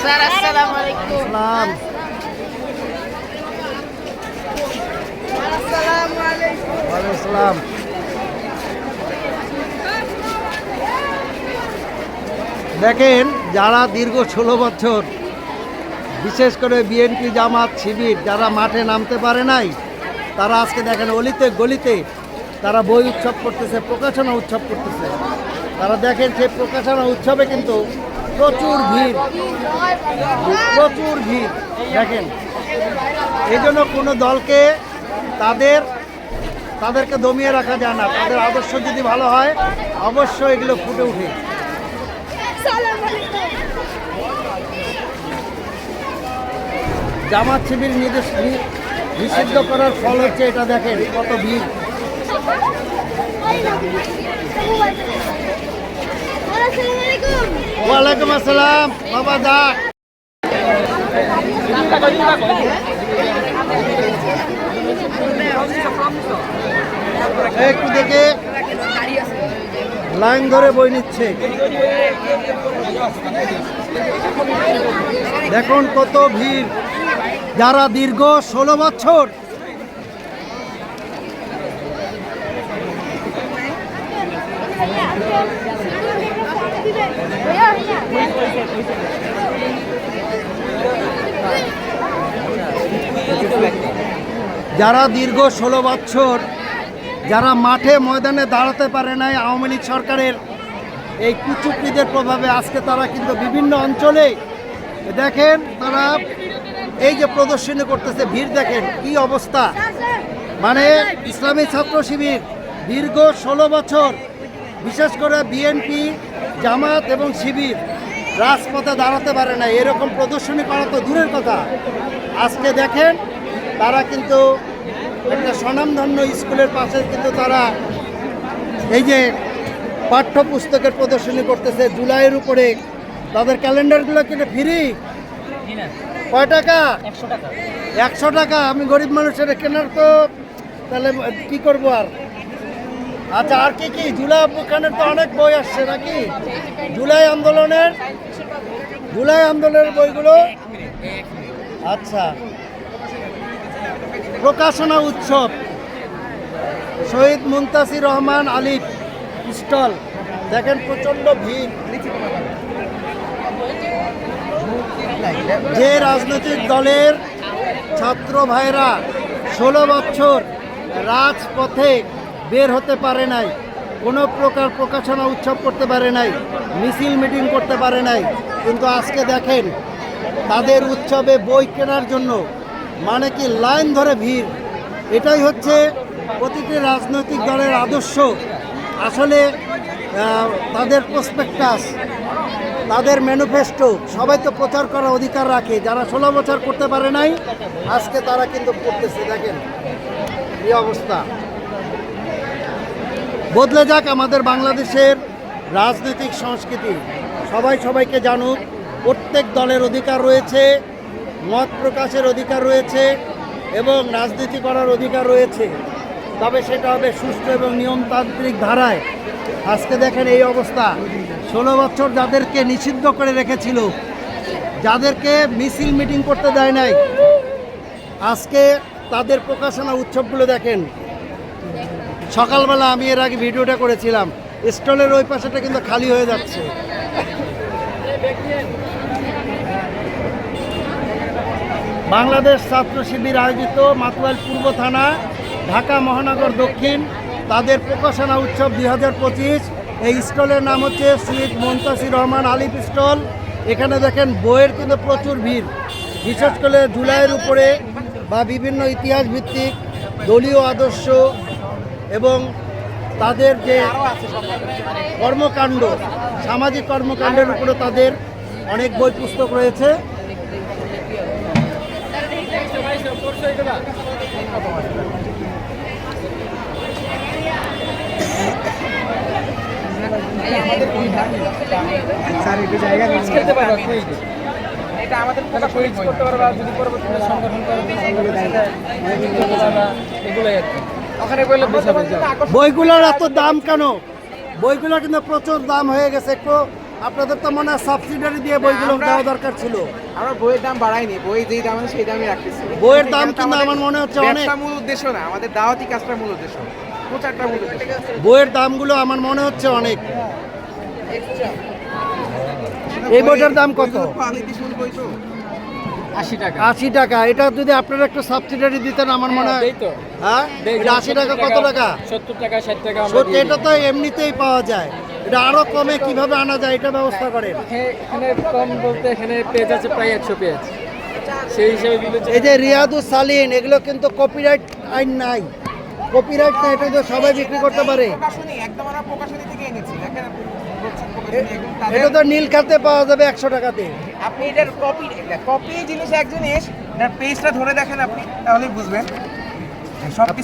Sir আসসালামু আলাইকুম আসসালাম দেখেন যারা দীর্ঘ ষোলো বছর বিশেষ করে বিএনপি জামাত শিবির যারা মাঠে নামতে পারে নাই, তারা আজকে দেখেন অলিতে গলিতে তারা বই উৎসব করতেছে, প্রকাশনা উৎসব করতেছে। তারা দেখেন সেই প্রকাশনা উৎসবে কিন্তু প্রচুর ভিড় প্রচুর ভিড়, দেখেন। এই জন্য কোনো দলকে তাদের, তাদেরকে দমিয়ে রাখা যায় না, তাদের আদর্শ যদি ভালো হয়, অবশ্যই এগুলো ফুটে উঠে। জামাত শিবির নির্দেশ নিষিদ্ধ করার ফল হচ্ছে এটা দেখেন, কত ভিড়। ওয়ালাইকুম আসসালাম, বাবা দা। একটু দেখে, লাইন ধরে বই নিচ্ছে। দেখুন কত ভিড়। যারা দীর্ঘ ষোলো বছর যারা দীর্ঘ ষোলো বছর, যারা মাঠে ময়দানে দাঁড়াতে পারে নাই আওয়ামী লীগ সরকারের এই কুচুকরিদের প্রভাবে, আজকে তারা কিন্তু বিভিন্ন অঞ্চলে, দেখেন তারা এই যে প্রদর্শনী করতেছে, ভিড় দেখেন কি অবস্থা। মানে ইসলামী ছাত্র শিবির দীর্ঘ ষোলো বছর, বিশেষ করে বিএনপি, জামাত এবং শিবির রাজপথে দাঁড়াতে পারে না এরকম প্রদর্শনী করা তো দূরের কথা। আজকে দেখেন, তারা কিন্তু একটা স্বনামধন্য স্কুলের পাশে কিন্তু তারা এই যে পাঠ্যপুস্তকের প্রদর্শনী করতেছে। জুলাইয়ের উপরে তাদের ক্যালেন্ডারগুলো কিন্তু ফ্রি। কয় টাকা? একশো টাকা। আমি গরিব মানুষের কেনার তো তাহলে কি করব আর? আচ্ছা আর কি কি? জুলাই খানের তো অনেক বই আসছে নাকি? জুলাই আন্দোলনের? জুলাই আন্দোলনের বইগুলো? আচ্ছা। প্রকাশনা উৎসব। শহীদ মুন্তাসির রহমান আলিফ স্টল। দেখেন প্রচণ্ড ভিড়। যে রাজনৈতিক দলের ছাত্র ভাইরা ষোলো বছর রাজপথে বের হতে পারে নাই, কোনো প্রকার প্রকাশনা উৎসব করতে পারে নাই, মিছিল মিটিং করতে পারে নাই, কিন্তু আজকে দেখেন তাদের উৎসবে বই কেনার জন্য মানে কি লাইন ধরে ভিড়। এটাই হচ্ছে প্রতিটি রাজনৈতিক দলের আদর্শ। আসলে তাদের প্রসপেক্টাস তাদের ম্যানিফেস্টো সবাই তো প্রচার করার অধিকার রাখে। যারা ষোলো বছর করতে পারে নাই, আজকে তারা কিন্তু করতেছে, দেখেন এই অবস্থা। বদলে যাক আমাদের বাংলাদেশের রাজনৈতিক সংস্কৃতি। সবাই সবাইকে জানুক, প্রত্যেক দলের অধিকার রয়েছে, মত প্রকাশের অধিকার রয়েছে, এবং রাজনীতি করার অধিকার রয়েছে। তবে সেটা হবে সুষ্ঠু এবং নিয়মতান্ত্রিক ধারায়। আজকে দেখেন এই অবস্থা। ষোলো বছর যাদেরকে নিষিদ্ধ করে রেখেছিল, যাদেরকে মিছিল মিটিং করতে দেয় নাই, আজকে তাদের প্রকাশনা উৎসবগুলো দেখেন। সকালবেলা আমি এর আগে ভিডিওটা করেছিলাম, স্টলের ওই পাশেটা কিন্তু খালি হয়ে যাচ্ছে। বাংলাদেশ ছাত্র শিবির আয়োজিত মাতুয়াল পূর্ব থানা, ঢাকা মহানগর দক্ষিণ, তাদের প্রকাশনা উৎসব দুই হাজার পঁচিশ। এই স্টলের নাম হচ্ছে শহীদ মন্তাসির রহমান আলিফ স্টল। এখানে দেখেন বইয়ের কিন্তু প্রচুর ভিড়। বিশেষ করে জুলাইয়ের উপরে বা বিভিন্ন ইতিহাস ভিত্তিক দলীয় আদর্শ এবং তাদের যে কর্মকাণ্ড, সামাজিক কর্মকাণ্ডের উপরে তাদের অনেক বই পুস্তক রয়েছে। এটা আমাদের টাকা শহীদ করতে পারবা যদি পরবর্তীতে সংগঠন করবে সংগঠনের সাথে যুক্ত হতে পারবা এগুলোই আর কি ওখানে বললে বুঝাবে বইগুলোর এত দাম কেন? বইগুলো কিন্তু প্রচুর দাম হয়ে গেছে। একটু আপনাদের তো মনে হয় সাবসিডারি দিয়ে বইগুলো দেওয়া দরকার ছিল। আমরা বইয়ের দাম বাড়াইনি। বই যেই দাম সেই দামই রাখতেছি। বইয়ের দাম কিন্তু আমার মনে হচ্ছে অনেক। মূল উদ্দেশ্য না। আমাদের দাওয়াতি কাজটা মূল উদ্দেশ্য। বইয়ের দামগুলো আমার মনে হচ্ছে অনেক। এই বইটার দাম কত? আশি টাকা। এটা যদি আপনারা একটু সাবসিডারি দিতেন আমার মনে হয় হ্যাঁ আশি টাকা কত টাকা। সত্তর টাকা ষাট এটা তো এমনিতেই পাওয়া যায়। এটা আরও কমে কীভাবে আনা যায় এটা ব্যবস্থা করেন। এখানে কম বলতে এখানে পেজ আছে প্রায় একশো পেজ। সেই হিসেবে এই যে রিয়াদুস সালিন এগুলো কিন্তু কপিরাইট আইন নাই। কপিরাইট না এটা তো সবাই বিক্রি করতে পারে। এটা তো নীল খাতে পাওয়া যাবে একশো টাকাতে। আপনি এটার কপি কপি জিনিস এক এটার পেজটা ধরে দেখেন আপনি তাহলেই বুঝবেন।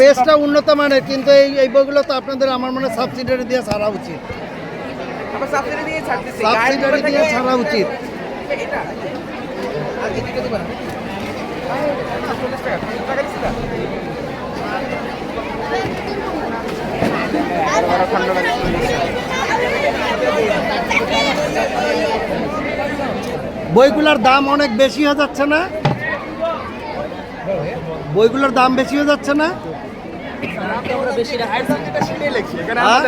পেজটা উন্নত মানের কিন্তু এই এই বইগুলো তো আপনাদের আমার মনে হয় সাবসিডারি দিয়ে ছাড়া উচিত। সাবসিডারি দিয়ে ছাড়া উচিত। এটা আজকে দুটো দিবেন চল্লিশ টাকা চল্লিশ টাকা দিচ্ছি না? বইগুলোর দাম অনেক বেশি হয়ে যাচ্ছে না? বইগুলোর দাম বেশি হয়ে যাচ্ছে না? হ্যাঁ?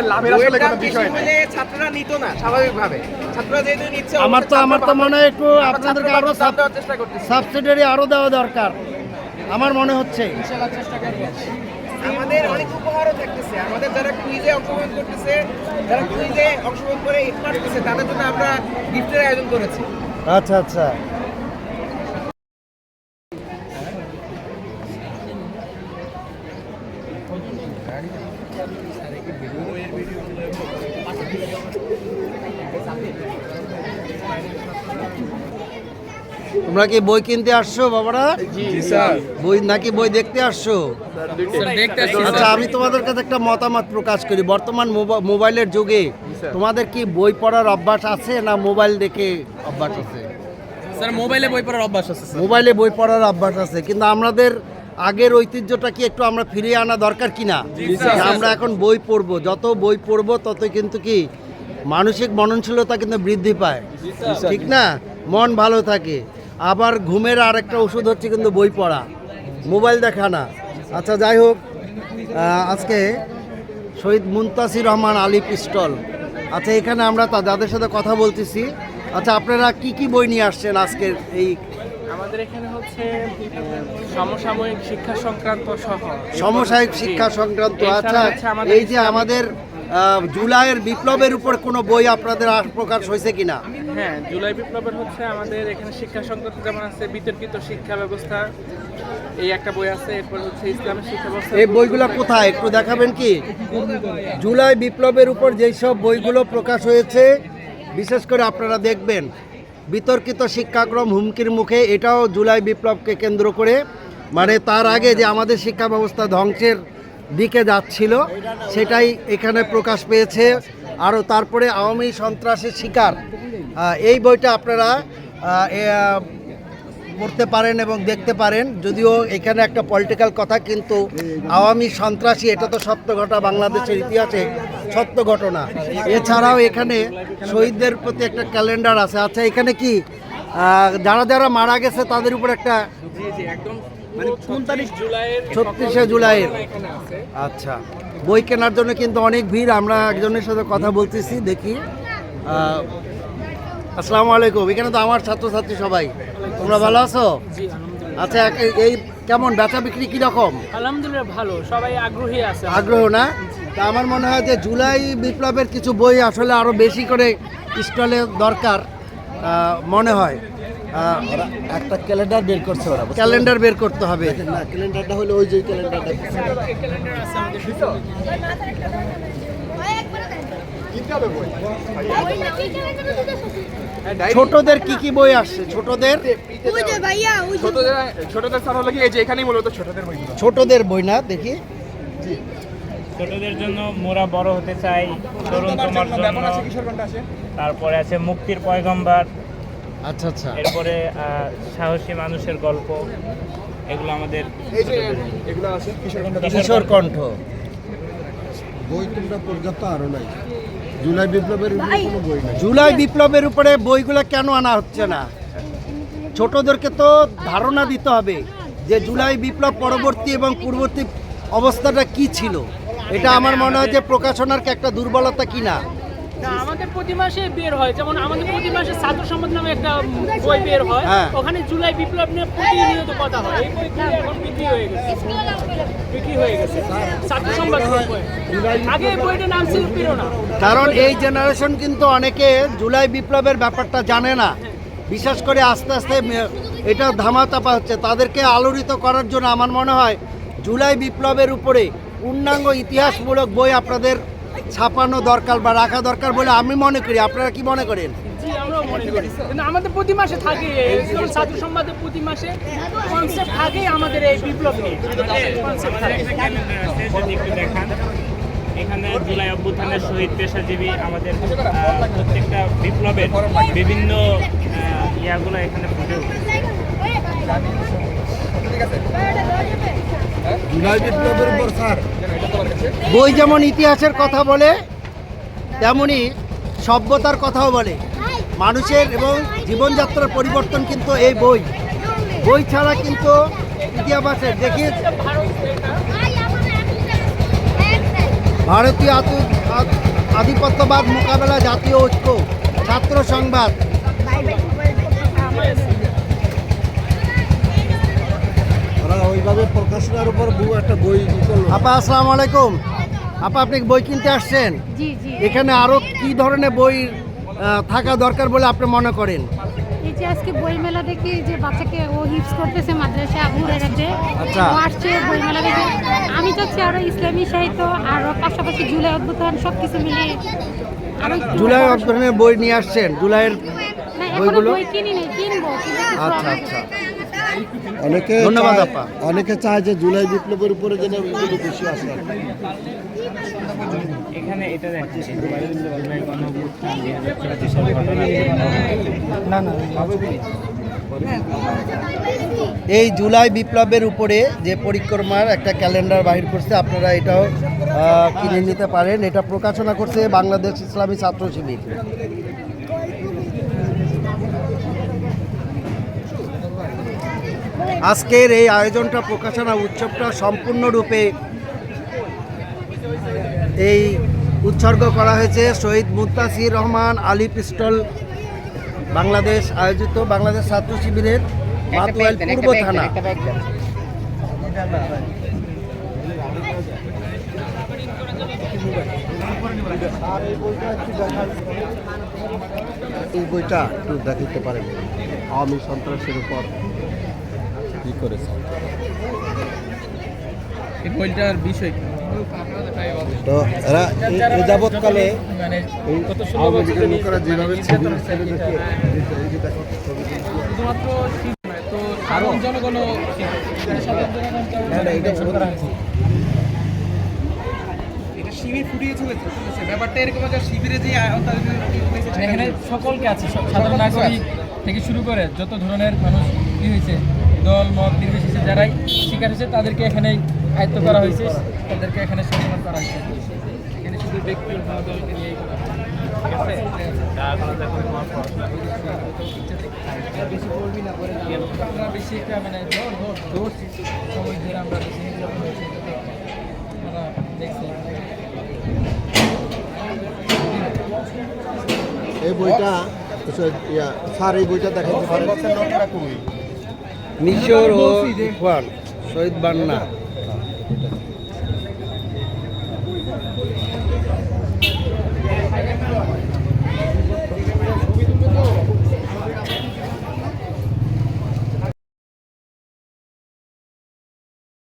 আমার তো আমার তো মনে হয় একটু আপনাদেরকে সাবসিডারি আরও দেওয়া দরকার। আমার মনে হচ্ছে। আমাদের অনেক উপহারও থাকতেছে। আমাদের যারা কুইজে অংশগ্রহণ করতেছে, যারা কুইজে অংশগ্রহণ করে পারতেছে তাদের জন্য আমরা গিফটের আয়োজন করেছি। আচ্ছা আচ্ছা। তোমরা কি বই কিনতে আসছো বাবারা? বই নাকি বই দেখতে আসছো? আচ্ছা আমি তোমাদের কাছে একটা মতামত প্রকাশ করি। বর্তমান মোবা- মোবাইলের যুগে তোমাদের কি বই পড়ার অভ্যাস আছে না মোবাইল দেখে অভ্যাস আছে? স্যার মোবাইলে বই পড়ার অভ্যাস আছে মোবাইলে বই পড়ার অভ্যাস আছে কিন্তু আমাদের আগের ঐতিহ্যটা কি একটু আমরা ফিরিয়ে আনা দরকার কিনা? যে আমরা এখন বই পড়ব যত বই পড়ব তত কিন্তু কি মানসিক মননশীলতা কিন্তু বৃদ্ধি পায়। ঠিক না? মন ভালো থাকে। আবার ঘুমের আর একটা ওষুধ হচ্ছে কিন্তু বই পড়া। মোবাইল দেখা না। আচ্ছা যাই হোক আজকে শহীদ মুনতাসির রহমান আলী পিস্টল আচ্ছা এখানে আমরা তা যাদের সাথে কথা বলতেছি। আচ্ছা আপনারা কি কি বই নিয়ে আসছেন আজকের এই আমাদের এখানে হচ্ছে সমসাময়িক শিক্ষা সংক্রান্ত সহ। সমসাময়িক শিক্ষা সংক্রান্ত আচ্ছা এই যে আমাদের জুলাইয়ের বিপ্লবের উপর কোনো বই আপনাদের প্রকাশ হয়েছে কিনা? হ্যাঁ জুলাই বিপ্লবের হচ্ছে আমাদের এখানে শিক্ষা সংক্রান্ত যেমন আছে বিতর্কিত শিক্ষা ব্যবস্থা এই একটা বই আছে এরপর হচ্ছে ইসলামের শিক্ষা ব্যবস্থা। এই বইগুলো কোথায়? একটু দেখাবেন কি? জুলাই বিপ্লবের উপর যেই সব বইগুলো প্রকাশ হয়েছে বিশেষ করে আপনারা দেখবেন বিতর্কিত শিক্ষাক্রম হুমকির মুখে এটাও জুলাই বিপ্লবকে কেন্দ্র করে মানে তার আগে যে আমাদের শিক্ষা ব্যবস্থা ধ্বংসের দিকে যাচ্ছিল, সেটাই এখানে প্রকাশ পেয়েছে। আরও তারপরে আওয়ামী সন্ত্রাসের শিকার এই বইটা আপনারা পড়তে পারেন এবং দেখতে পারেন। যদিও এখানে একটা পলিটিক্যাল কথা, কিন্তু আওয়ামী সন্ত্রাসী, এটা তো সত্য ঘটনা, বাংলাদেশের ইতিহাসে সত্য ঘটনা। এছাড়াও এখানে শহীদদের প্রতি একটা ক্যালেন্ডার আছে। আচ্ছা এখানে কি যারা যারা মারা গেছে, তাদের উপর একটা মানে কোন তারিখ? জুলাইয়ের ছত্রিশে জুলাইয়ের। আচ্ছা। বই কেনার জন্য কিন্তু অনেক ভিড় আমরা একজনের সাথে কথা বলতেছি দেখি। আসসালামু আলাইকুম। এখানে তো আমার ছাত্রছাত্রী সবাই। তোমরা ভালো আছো? আচ্ছা এই কেমন বেচা বিক্রি কীরকম? আলহামদুলিল্লাহ ভালো সবাই আগ্রহী আছে আগ্রহ না? তা আমার মনে হয় যে জুলাই বিপ্লবের কিছু বই আসলে আরও বেশি করে স্টলে দরকার মনে হয়। আহ, একটা ক্যালেন্ডার বের করছে ওরা ক্যালেন্ডার বের করতে হবে। না ক্যালেন্ডারটা হলো ওই যে ক্যালেন্ডারটা। ছোটদের কি কি বই আসছে? ছোটদের? ছোটদের স্যার হলো কি এই যে এখানেই মূলত ছোটদের বইগুলো ছোটদের বই না দেখি। ছোটদের জন্য মোরা বড় হতে চাই তরুণ তোমার জন্য ব্যাপন আছে কিশোর কোনটা আছে? তারপরে আছে মুক্তির পয়গম্বর আচ্ছা আচ্ছা। এরপরে সাহসী মানুষের গল্প এগুলো আমাদের এগুলো আছে কিশোর কিশোর কণ্ঠ। বই তোমরা পর্যাপ্ত আরও নাই। জুলাই বিপ্লবের উপরে কোনো বই নাই। জুলাই বিপ্লবের উপরে বইগুলো কেন আনা হচ্ছে না? ছোটদেরকে তো ধারণা দিতে হবে যে জুলাই বিপ্লব পরবর্তী এবং পূর্ববর্তী অবস্থাটা কি ছিল। এটা আমার মনে হয় যে প্রকাশনার একটা দুর্বলতা কি না আমাদের প্রতি মাসে বের হয়। যেমন আমাদের প্রতি মাসে ছাত্র সম্পদ নামে একটা বই বের হয়। হ্যাঁ। ওখানে জুলাই বিপ্লব নিয়ে প্রতিনিয়ত কথা হয়। এই বই এখন বিক্রি হয়ে গেছে। বিক্রি হয়ে গেছে। ছাত্র সম্পদ বই। আগে এই বইটার নাম ছিল প্রেরণা। কারণ এই জেনারেশন কিন্তু অনেকে জুলাই বিপ্লবের ব্যাপারটা জানে না। বিশেষ করে আস্তে আস্তে এটা ধামাচাপা হচ্ছে। তাদেরকে আলোড়িত করার জন্য আমার মনে হয় জুলাই বিপ্লবের উপরে পূর্ণাঙ্গ ইতিহাসমূলক বই আপনাদের ছাপানো দরকার বা রাখা দরকার বলে আমি মনে করি। আপনারা কি মনে করেন? জি আমরাও মনে করি। কিন্তু আমাদের প্রতি মাসে থাকে ছাত্র সম্পাদের প্রতি মাসে কনসেপ্ট থাকে আমাদের এই বিপ্লব নিয়ে এখানে জুলাই অভ্যুত্থানের শহীদ পেশাজীবী আমাদের প্রত্যেকটা বিপ্লবের বিভিন্ন ইয়াগুলো এখানে ফুটে উঠেছে। বই যেমন ইতিহাসের কথা বলে, তেমনি সভ্যতার কথাও বলে। মানুষের এবং জীবনযাত্রার পরিবর্তন কিন্তু এই বই। বই ছাড়া কিন্তু ইতিহাসের দেখি। ভারতীয় আধিপত্যবাদ মোকাবেলা জাতীয় ঐক্য। ছাত্র সংবাদ। ওরা ওইভাবে প্রকাশনার উপর একটা বই করল। আপা আসসালামু আলাইকুম। আপা আপনি বই কিনতে আসছেন? জি জি। এখানে আরও কি ধরনের বই আহ, থাকা দরকার বলে আপনি মনে করেন? এই যে আজকে বই মেলা দেখি যে বাচ্চাকে ও হিপস করতেছে মাদ্রাসা ঘুরে গেছে আচ্ছা। আসছে বই মেলা দেখে। আমি চাচ্ছি আরও ইসলামী সাহিত্য আর পাশাপাশি জুলাই অভ্যুত্থান সব কিছু একটু জুলাই অধ্যয়নের বই নিয়ে আসছেন? জুলাইয়ের বইগুলো? বই কিনি নেই কিনবো আচ্ছা আচ্ছা। অনেকে ধন্যবাদ আপা। অনেকে চায় যে জুলাই বিপ্লবের উপরে যেন এগুলো বেশি আসে। এখানে এটা এই জুলাই বিপ্লবের উপরে যে পরিক্রমার একটা ক্যালেন্ডার বাহির করছে আপনারা এটাও কিনে নিতে পারেন। এটা প্রকাশনা করছে বাংলাদেশ ইসলামী ছাত্র শিবির। আজকের এই আয়োজনটা প্রকাশনা উৎসবটা সম্পূর্ণরূপে এই উৎসর্গ করা হয়েছে। শহীদ মুত্তাসির রহমান আলী পিস্টল বাংলাদেশ আয়োজিত বাংলাদেশ ছাত্র শিবিরের পূর্ব থানা। এই বইটা একটু দেখাতে পারেন। আওয়ামী সন্ত্রাসের উপর কি করেছে। এই বইটার বিষয় তো এরা এ- এ যাবৎকালে মানে এই গত ষোলো আওয়ামী বছর লীগের ধরে লোকেরা যেভাবে ছবি ছেড়ে দেখে এই যে দেখো ছবি শুধুমাত্র শীত নয়, তো সাধারণ জনগণও সাধারণ জনগণ তো না, না, এটা দর্শন করা হয়েছে। এটা শিবির ফুটিয়ে চলেছে। ব্যাপারটা এরকম একটা শিবিরে যে মানে এখানে সকলকে আছে সব সাধারণ নাগরিক থেকে শুরু করে যত ধরনের মানুষ কি হয়েছে দল মত নির্বিশেষে যারাই শিকার হয়েছে তাদেরকে এখানে আয়ত্ত করা হয়েছে। তাদেরকে এখানে সম্মান করা হয়েছে। এখানে শুধু ব্যক্তি দলকে নিয়ে করা হয়েছে। ঠিক আছে? বেশি পড়বি না পরে আমরা বেশি একটা মানে দৌড় দৌড় দৌড়ছি সময় ধরে আমরা বেশি নির্যাতন হয়েছে এটা তো আমরা দেখছি এই বইটা স্যার এই বইটা দেখাতে পারেন মিশর ও ইকবাল শহীদ বান্না।